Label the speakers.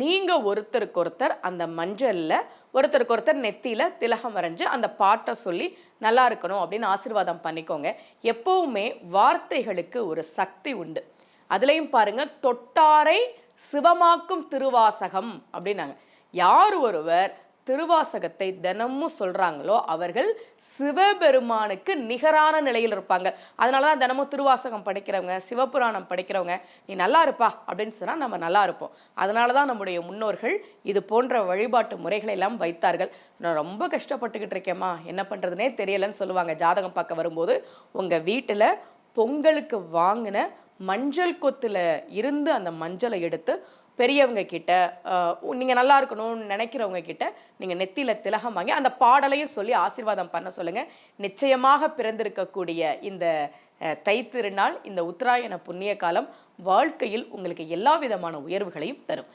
Speaker 1: நீங்கள் ஒருத்தருக்கு ஒருத்தர் அந்த மஞ்சளில் ஒருத்தருக்கு ஒருத்தர் நெத்தியில் திலகம் வரைஞ்சு அந்த பாட்டை சொல்லி நல்லா இருக்கணும் அப்படின்னு ஆசீர்வாதம் பண்ணிக்கோங்க. எப்போவுமே வார்த்தைகளுக்கு ஒரு சக்தி உண்டு. அதுலேயும் பாருங்க தொட்டாரை சிவமாக்கும் திருவாசகம் அப்படின்னாங்க. யார் ஒருவர் திருவாசகத்தை தினமும் சொல்கிறாங்களோ அவர்கள் சிவபெருமானுக்கு நிகரான நிலையில் இருப்பாங்க. அதனால தான் தினமும் திருவாசகம் படிக்கிறவங்க சிவபுராணம் படிக்கிறவங்க நீ நல்லா இருப்பா அப்படின்னு சொன்னால் நம்ம நல்லா இருப்போம். அதனால தான் நம்முடைய முன்னோர்கள் இது போன்ற வழிபாட்டு முறைகளை எல்லாம் வைத்தார்கள். நான் ரொம்ப கஷ்டப்பட்டுக்கிட்டு இருக்கேம்மா என்ன பண்ணுறதுனே தெரியலன்னு சொல்லுவாங்க. ஜாதகம் பார்க்க வரும்போது உங்கள் வீட்டில் பொங்கலுக்கு வாங்கின மஞ்சள் கொத்தில் இருந்து அந்த மஞ்சளை எடுத்து பெரியவங்க கிட்ட நீங்கள் நல்லா இருக்கணும்னு நினைக்கிறவங்க கிட்ட நீங்கள் நெத்தியில் திலகம் வாங்கி அந்த பாடலையும் சொல்லி ஆசீர்வாதம் பண்ண சொல்லுங்கள் நிச்சயமாக பிறந்திருக்கக்கூடிய இந்த தை தைத்திருநாள் இந்த உத்தராயண புண்ணிய காலம் வாழ்க்கையில் உங்களுக்கு எல்லா விதமான உயர்வுகளையும் தரும்.